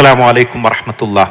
السلام عليكم ورحمة الله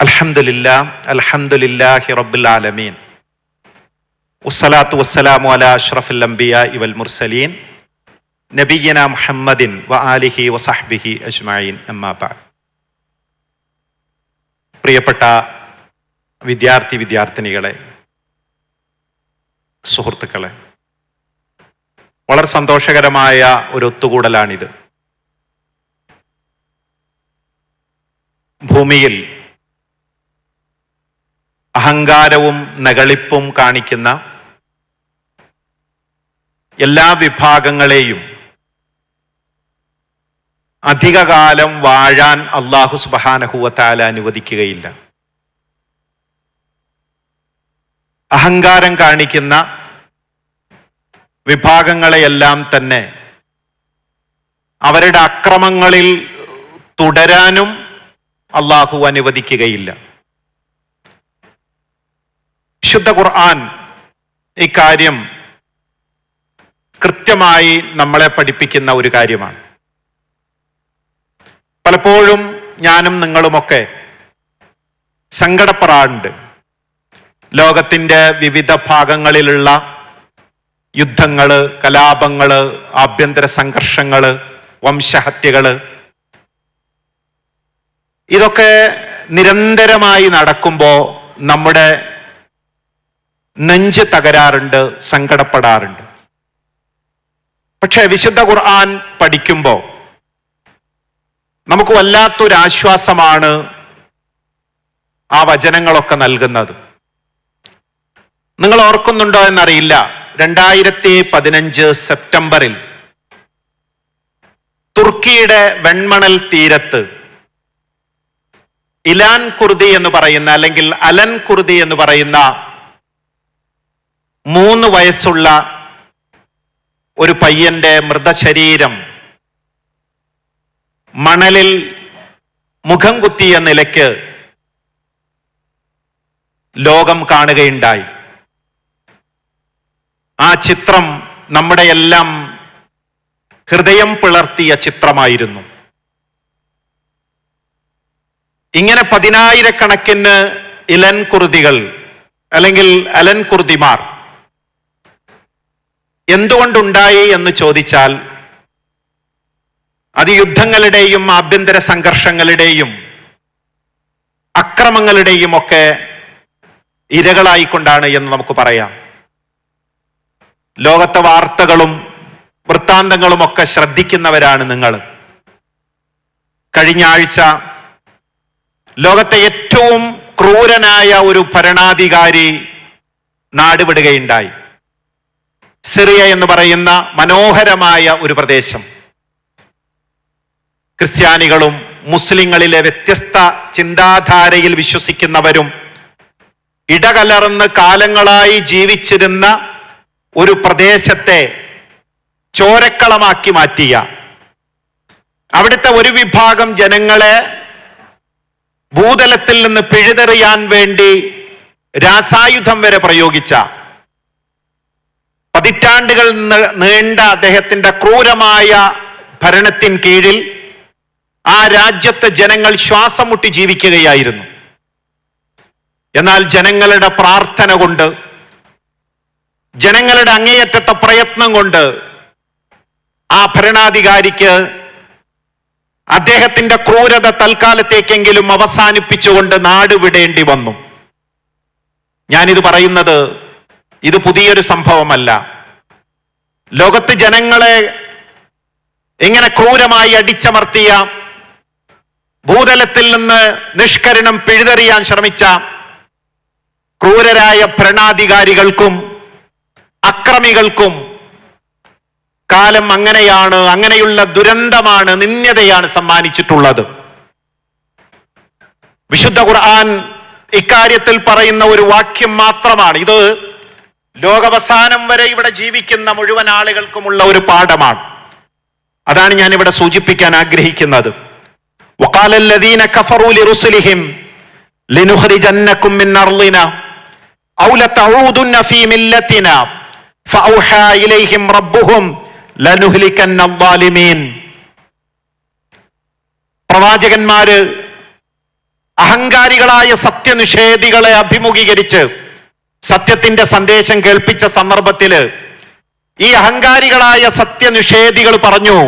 الحمد لله الحمد لله رب العالمين والصلاة والسلام على أشرف الأنبياء والمرسلين نبينا محمد وآله وصحبه أجمعين أما بعد പ്രിയപ്പെട്ട വിദ്യാർത്ഥി വിദ്യാർത്ഥിനികളെ സുഹൃത്തുക്കളെ വളരെ സന്തോഷകരമായ ഒരു ഒത്തുകൂടലാണിത് ഭൂമിയിൽ അഹങ്കാരവും നകളിപ്പും കാണിക്കുന്ന എല്ലാ വിഭാഗങ്ങളെയും അധികകാലം വാഴാൻ അള്ളാഹു സുബാനഹുവത്താല അനുവദിക്കുകയില്ല. അഹങ്കാരം കാണിക്കുന്ന വിഭാഗങ്ങളെയെല്ലാം തന്നെ അവരുടെ അക്രമങ്ങളിൽ തുടരാനും അള്ളാഹു അനുവദിക്കുകയില്ല. ശുദ്ധ ഖുർആൻ ഇക്കാര്യം കൃത്യമായി നമ്മളെ പഠിപ്പിക്കുന്ന ഒരു കാര്യമാണ്. പലപ്പോഴും ഞാനും നിങ്ങളുമൊക്കെ സങ്കടപ്പെടാറുണ്ട്. ലോകത്തിന്റെ വിവിധ ഭാഗങ്ങളിലുള്ള യുദ്ധങ്ങൾ കലാപങ്ങൾ ആഭ്യന്തര സംഘർഷങ്ങൾ വംശഹത്യകൾ ഇതൊക്കെ നിരന്തരമായി നടക്കുമ്പോൾ നമ്മുടെ നെഞ്ച് തകരാറുണ്ട് സങ്കടപ്പെടാറുണ്ട്. പക്ഷെ വിശുദ്ധ ഖുർആൻ പഠിക്കുമ്പോൾ നമുക്ക് വല്ലാത്തൊരാശ്വാസമാണ് ആ വചനങ്ങളൊക്കെ നൽകുന്നത്. നിങ്ങൾ ഓർക്കുന്നുണ്ടോ എന്നറിയില്ല രണ്ടായിരത്തി പതിനഞ്ച് സെപ്റ്റംബറിൽ തുർക്കിയുടെ വെൺമണൽ തീരത്ത് ഇലാൻ കുർദി എന്ന് പറയുന്ന അല്ലെങ്കിൽ അലൻ കുർദി എന്ന് പറയുന്ന മൂന്ന് വയസ്സുള്ള ഒരു പയ്യന്റെ മൃതശരീരം മണലിൽ മുഖം കുത്തിയ നിലയ്ക്ക് ലോകം കാണുകയുണ്ടായി. ആ ചിത്രം നമ്മുടെയെല്ലാം ഹൃദയം പിളർത്തിയ ചിത്രമായിരുന്നു. ഇങ്ങനെ പതിനായിരക്കണക്കിന് ഇലൻ കുർദികൾ അല്ലെങ്കിൽ അലൻ കുർദിമാർ എന്തുകൊണ്ടുണ്ടായി എന്ന് ചോദിച്ചാൽ അത് യുദ്ധങ്ങളുടെയും ആഭ്യന്തര സംഘർഷങ്ങളുടെയും അക്രമങ്ങളുടെയും ഒക്കെ ഇരകളായിക്കൊണ്ടാണ് എന്ന് നമുക്ക് പറയാം. ലോകത്തെ വാർത്തകളും വൃത്താന്തങ്ങളും ഒക്കെ ശ്രദ്ധിക്കുന്നവരാണ് നിങ്ങൾ. കഴിഞ്ഞ ആഴ്ച ലോകത്തെ ഏറ്റവും ക്രൂരനായ ഒരു ഭരണാധികാരി നാടുവിടുകയുണ്ടായി. സിറിയ എന്ന് പറയുന്ന മനോഹരമായ ഒരു പ്രദേശം. ക്രിസ്ത്യാനികളും മുസ്ലിങ്ങളിലെ വ്യത്യസ്ത ചിന്താധാരയിൽ വിശ്വസിക്കുന്നവരും ഇടകലർന്ന് കാലങ്ങളായി ജീവിച്ചിരുന്ന ഒരു പ്രദേശത്തെ ചോരക്കളമാക്കി മാറ്റിയ. അവിടുത്തെ ഒരു വിഭാഗം ജനങ്ങളെ ഭൂതലത്തിൽ നിന്ന് പിഴുതെറിയാൻ വേണ്ടി രാസായുധം വരെ പ്രയോഗിച്ച പതിറ്റാണ്ടുകൾ നീണ്ട അദ്ദേഹത്തിന്റെ ക്രൂരമായ ഭരണത്തിൻ കീഴിൽ ആ രാജ്യത്തെ ജനങ്ങൾ ശ്വാസം മുട്ടി ജീവിക്കുകയായിരുന്നു. എന്നാൽ ജനങ്ങളുടെ പ്രാർത്ഥന കൊണ്ട് ജനങ്ങളുടെ അങ്ങേയറ്റത്തെ പ്രയത്നം കൊണ്ട് ആ ഭരണാധികാരിക്ക് അദ്ദേഹത്തിന്റെ ക്രൂരത തൽക്കാലത്തേക്കെങ്കിലും അവസാനിപ്പിച്ചുകൊണ്ട് നാട് വിടേണ്ടി വന്നു. ഞാനിത് പറയുന്നത് ഇത് പുതിയൊരു സംഭവമല്ല. ലോകത്ത് ജനങ്ങളെ ഇങ്ങനെ ക്രൂരമായി അടിച്ചമർത്തിയ ഭൂതലത്തിൽ നിന്ന് നിഷ്കരണം പിഴുതെറിയാൻ ശ്രമിച്ച ക്രൂരരായ ഭരണാധികാരികൾക്കും അക്രമികൾക്കും കാലം അങ്ങനെയാണ് അങ്ങനെയുള്ള ദുരന്തമാണ് നിന്യതയാണ് സമ്മാനിച്ചിട്ടുള്ളത്. വിശുദ്ധ ഖുർആൻ ഇക്കാര്യത്തിൽ പറയുന്ന ഒരു വാക്യം മാത്രമാണ്. ഇത് ലോകവസാനം വരെ ഇവിടെ ജീവിക്കുന്ന മുഴുവൻ ആളുകൾക്കുമുള്ള ഒരു പാഠമാണ്. അതാണ് ഞാൻ ഇവിടെ സൂചിപ്പിക്കാൻ ആഗ്രഹിക്കുന്നത്. ഔ ലതഊദുന്ന ഫീ ഇലൈഹിം റബ്ബുഹും പ്രവാചകന്മാര് അഹങ്കാരികളായ സത്യനിഷേധികളെ അഭിമുഖീകരിച്ച് സത്യത്തിന്റെ സന്ദേശം കേൾപ്പിച്ച സന്ദർഭത്തിൽ ഈ അഹങ്കാരികളായ സത്യനിഷേധികൾ പറഞ്ഞു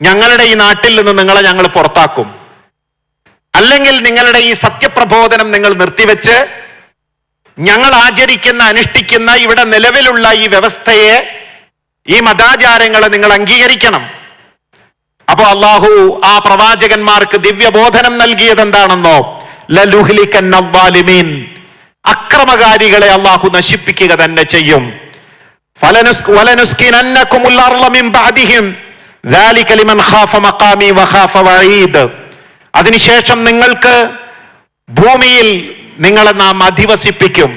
ഞങ്ങളുടെ ഈ നാട്ടിൽ നിന്ന് നിങ്ങളെ ഞങ്ങൾ പുറത്താക്കും. അല്ലെങ്കിൽ നിങ്ങളുടെ ഈ സത്യപ്രബോധനം നിങ്ങൾ നിർത്തിവെച്ച് ഞങ്ങൾ ആചരിക്കുന്ന അനുഷ്ഠിക്കുന്ന ഇവിടെ നിലവിലുള്ള ഈ വ്യവസ്ഥയെ ഈ മതാചാരങ്ങളെ നിങ്ങൾ അംഗീകരിക്കണം. അപ്പോ അള്ളാഹു ആ പ്രവാചകന്മാർക്ക് ദിവ്യബോധനം നൽകിയത് എന്താണെന്നോ ലലുഹ്ലിക്കൻ അക്രമകാരികളെ അള്ളാഹു നശിപ്പിക്കുക തന്നെ ചെയ്യും. അതിനുശേഷം നിങ്ങൾക്ക് ഭൂമിയിൽ നിങ്ങളെ നാം അധിവസിപ്പിക്കും.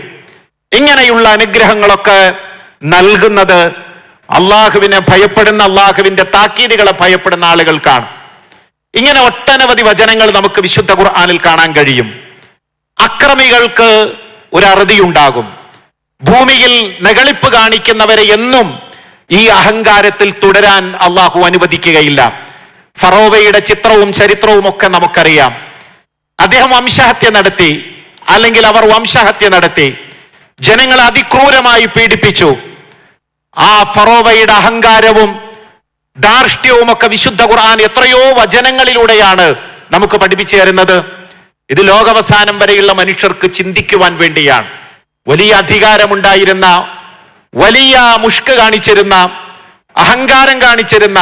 ഇങ്ങനെയുള്ള അനുഗ്രഹങ്ങളൊക്കെ നൽകുന്നത് അള്ളാഹുവിനെ ഭയപ്പെടുന്ന അള്ളാഹുവിന്റെ താക്കീതുകളെ ഭയപ്പെടുന്ന ആളുകൾക്കാണ് ഇങ്ങനെ ഒട്ടനവധി വചനങ്ങൾ നമുക്ക് വിശുദ്ധ ഖുർആാനിൽ കാണാൻ കഴിയും. അക്രമികൾക്ക് ഒരു അറുതിയുണ്ടാകും ഭൂമിയിൽ നെകളിപ്പ് കാണിക്കുന്നവരെ എന്നും ഈ അഹങ്കാരത്തിൽ തുടരാൻ അള്ളാഹു അനുവദിക്കുകയില്ല. ഫറോവയുടെ ചിത്രവും ചരിത്രവും ഒക്കെ നമുക്കറിയാം. അദ്ദേഹം വംശഹത്യ നടത്തി അല്ലെങ്കിൽ അവർ വംശഹത്യ നടത്തി. ജനങ്ങളെ അതിക്രൂരമായി പീഡിപ്പിച്ചു. ആ ഫറോവയുടെ അഹങ്കാരവും ധാർഷ്ട്യവും ഒക്കെ വിശുദ്ധ ഖുർആൻ എത്രയോ വചനങ്ങളിലൂടെയാണ് നമുക്ക് പഠിപ്പിച്ചു തരുന്നത്. ഇത് ലോകവസാനം വരെയുള്ള മനുഷ്യർക്ക് ചിന്തിക്കുവാൻ വേണ്ടിയാണ്. വലിയ അധികാരമുണ്ടായിരുന്ന വലിയ മുഷ്ക് കാണിച്ചിരുന്ന അഹങ്കാരം കാണിച്ചിരുന്ന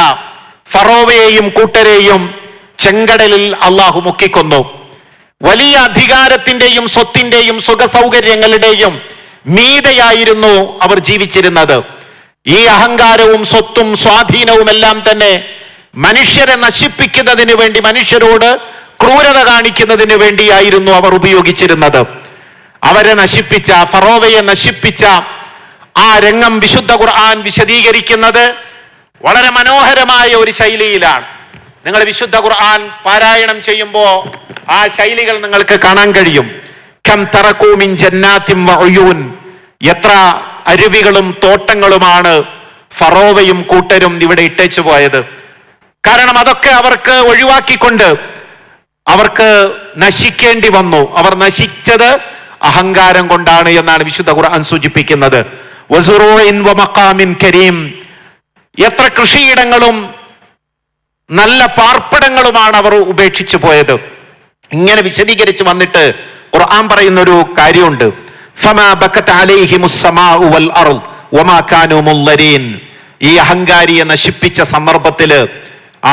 ഫറോവയെയും കൂട്ടരെയും ചെങ്കടലിൽ അള്ളാഹു മുക്കിക്കൊന്നു. വലിയ അധികാരത്തിന്റെയും സ്വത്തിന്റെയും സുഖ സൗകര്യങ്ങളുടെയും മീതയായിരുന്നു അവർ ജീവിച്ചിരുന്നത്. ഈ അഹങ്കാരവും സ്വത്തും സ്വാധീനവും എല്ലാം തന്നെ മനുഷ്യരെ നശിപ്പിക്കുന്നതിന് വേണ്ടി മനുഷ്യരോട് ക്രൂരത കാണിക്കുന്നതിന് വേണ്ടിയായിരുന്നു അവർ ഉപയോഗിച്ചിരുന്നത്. അവരെ നശിപ്പിച്ച ഫറോവയെ നശിപ്പിച്ച ആ രംഗം വിശുദ്ധ ഖുർആൻ വിശദീകരിക്കുന്നത് വളരെ മനോഹരമായ ഒരു ശൈലിയിലാണ്. നിങ്ങൾ വിശുദ്ധ ഖുർആൻ പാരായണം ചെയ്യുമ്പോൾ ആ ശൈലികൾ നിങ്ങൾക്ക് കാണാൻ കഴിയും. എത്ര അരുവികളും തോട്ടങ്ങളുമാണ് ഫറോവയും കൂട്ടരും ഇവിടെ ഇട്ടേച്ചു പോയത്. കാരണം അതൊക്കെ അവർക്ക് ഒഴിവാക്കിക്കൊണ്ട് അവർക്ക് നശിക്കേണ്ടി വന്നു. അവർ നശിച്ചത് അഹങ്കാരം കൊണ്ടാണ് എന്നാണ് വിശുദ്ധ ഖുർആൻ സൂചിപ്പിക്കുന്നത്. കരീം. എത്ര കൃഷിയിടങ്ങളും നല്ല പാർപ്പിടങ്ങളുമാണ് അവർ ഉപേക്ഷിച്ചു പോയത്. ഇങ്ങനെ വിശദീകരിച്ച് വന്നിട്ട് ഖുർആൻ പറയുന്നൊരു കാര്യമുണ്ട്. ഈ അഹങ്കാരിയെ നശിപ്പിച്ച സന്ദർഭത്തിൽ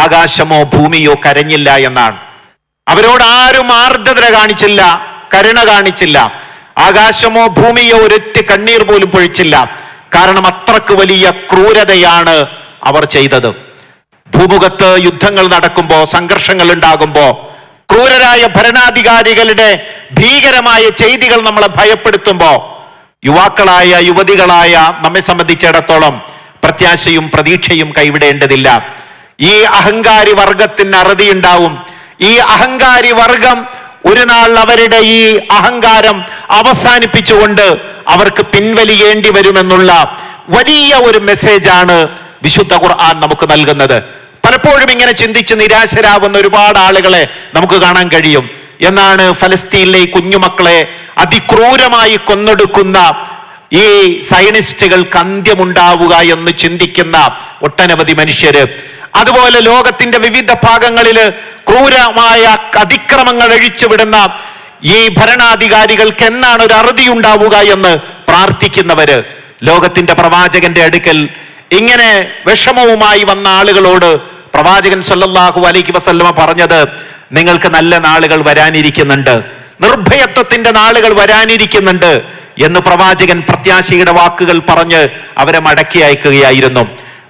ആകാശമോ ഭൂമിയോ കരഞ്ഞില്ല എന്നാണ്. അവരോട് ആരും ആർദ്രത കാണിച്ചില്ല കരുണ കാണിച്ചില്ല. ആകാശമോ ഭൂമിയോ ഒരൊറ്റ കണ്ണീർ പോലും പൊഴിച്ചില്ല. കാരണം അത്രയ്ക്ക് വലിയ ക്രൂരതയാണ് അവർ ചെയ്തത്. ഭൂമുഖത്ത് യുദ്ധങ്ങൾ നടക്കുമ്പോ സംഘർഷങ്ങൾ ഉണ്ടാകുമ്പോ ക്രൂരരായ ഭരണാധികാരികളുടെ ഭീകരമായ ചെയ്തികൾ നമ്മളെ ഭയപ്പെടുത്തുമ്പോ യുവാക്കളായ യുവതികളായ നമ്മെ സംബന്ധിച്ചിടത്തോളം പ്രത്യാശയും പ്രതീക്ഷയും കൈവിടേണ്ടതില്ല. ഈ അഹങ്കാരി വർഗത്തിന് അറുതിയുണ്ടാവും. ഈ അഹങ്കാരി വർഗം ഒരു നാൾ അവരുടെ ഈ അഹങ്കാരം അവസാനിപ്പിച്ചുകൊണ്ട് അവർക്ക് പിൻവലിയേണ്ടി വരുമെന്നുള്ള വലിയ ഒരു മെസ്സേജാണ് വിശുദ്ധ ഖുർആൻ നമുക്ക് നൽകുന്നത്. പലപ്പോഴും ഇങ്ങനെ ചിന്തിച്ച് നിരാശരാകുന്ന ഒരുപാട് ആളുകളെ നമുക്ക് കാണാൻ കഴിയും. എന്നാണ് ഫലസ്തീനിലെ കുഞ്ഞുമക്കളെ അതിക്രൂരമായി കൊന്നൊടുക്കുന്ന ഈ സയനിസ്റ്റുകൾക്ക് അന്ത്യമുണ്ടാവുക എന്ന് ചിന്തിക്കുന്ന ഒട്ടനവധി മനുഷ്യര്. അതുപോലെ ലോകത്തിന്റെ വിവിധ ഭാഗങ്ങളിൽ ക്രൂരമായ അതിക്രമങ്ങൾ അഴിച്ചുവിടുന്ന ഈ ഭരണാധികാരികൾക്ക് എന്നാണ് ഒരു അറുതി ഉണ്ടാവുക എന്ന് പ്രാർത്ഥിക്കുന്നവര്. ലോകത്തിന്റെ പ്രവാചകന്റെ അടുക്കൽ ഇങ്ങനെ വിഷമവുമായി വന്ന ആളുകളോട് പ്രവാചകൻ സല്ലല്ലാഹു അലൈഹി വസല്ലമ പറഞ്ഞത് നിങ്ങൾക്ക് നല്ല നാളുകൾ വരാനിരിക്കുന്നുണ്ട് നിർഭയത്വത്തിന്റെ നാളുകൾ വരാനിരിക്കുന്നുണ്ട് എന്ന് പ്രവാചകൻ പ്രത്യാശയുടെ വാക്കുകൾ പറഞ്ഞ് അവരെ മടക്കി അയക്കുകയായിരുന്നു.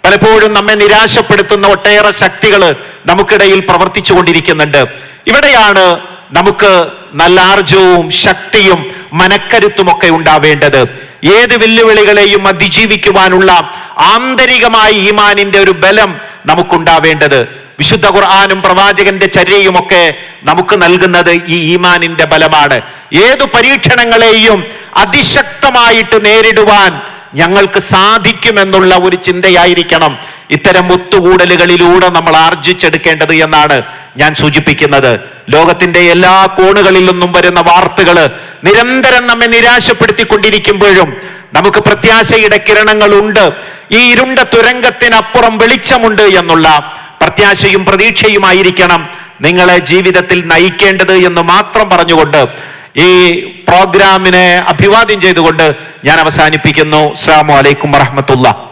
പലപ്പോഴും നമ്മെ നിരാശപ്പെടുത്തുന്ന ഒട്ടേറെ ശക്തികൾ നമുക്കിടയിൽ പ്രവർത്തിച്ചു കൊണ്ടിരിക്കുന്നുണ്ട് ഇവിടെയാണ് നമുക്ക് നല്ല ആർജവും ശക്തിയും മനക്കരുത്തുമൊക്കെ ഉണ്ടാവേണ്ടത്. ഏത് വെല്ലുവിളികളെയും അതിജീവിക്കുവാനുള്ള ആന്തരികമായ ഈമാനിന്റെ ഒരു ബലം നമുക്കുണ്ടാവേണ്ടത്. വിശുദ്ധ ഖുർആാനും പ്രവാചകന്റെ ചര്യയും ഒക്കെ നമുക്ക് നൽകുന്നത് ഈ ഈമാനിന്റെ ബലമാണ്. ഏതു പരീക്ഷണങ്ങളെയും അതിശക്തമായിട്ട് നേരിടുവാൻ ഞങ്ങൾക്ക് സാധിക്കുമെന്നുള്ള ഒരു ചിന്തയായിരിക്കണം ഇത്തരം ഒത്തുകൂടലുകളിലൂടെ നമ്മൾ ആർജിച്ചെടുക്കേണ്ടത് എന്നാണ് ഞാൻ സൂചിപ്പിക്കുന്നത്. ലോകത്തിന്റെ എല്ലാ കോണുകളിൽ നിന്നും വരുന്ന വാർത്തകൾ നിരന്തരം നമ്മെ നിരാശപ്പെടുത്തിക്കൊണ്ടിരിക്കുമ്പോഴും നമുക്ക് പ്രത്യാശയുടെ കിരണങ്ങൾ ഉണ്ട് ഈ ഇരുണ്ട തുരങ്കത്തിനപ്പുറം വെളിച്ചമുണ്ട് എന്നുള്ള പ്രത്യാശയും പ്രതീക്ഷയുമായിരിക്കണം നിങ്ങളെ ജീവിതത്തിൽ നയിക്കേണ്ടത് എന്ന് മാത്രം പറഞ്ഞുകൊണ്ട് ഈ പ്രോഗ്രാമിനെ അഭിവാദ്യം ചെയ്തുകൊണ്ട് ഞാൻ അവസാനിപ്പിക്കുന്നു. അസ്സാം വലൈക്കും വറഹമത്തുള്ള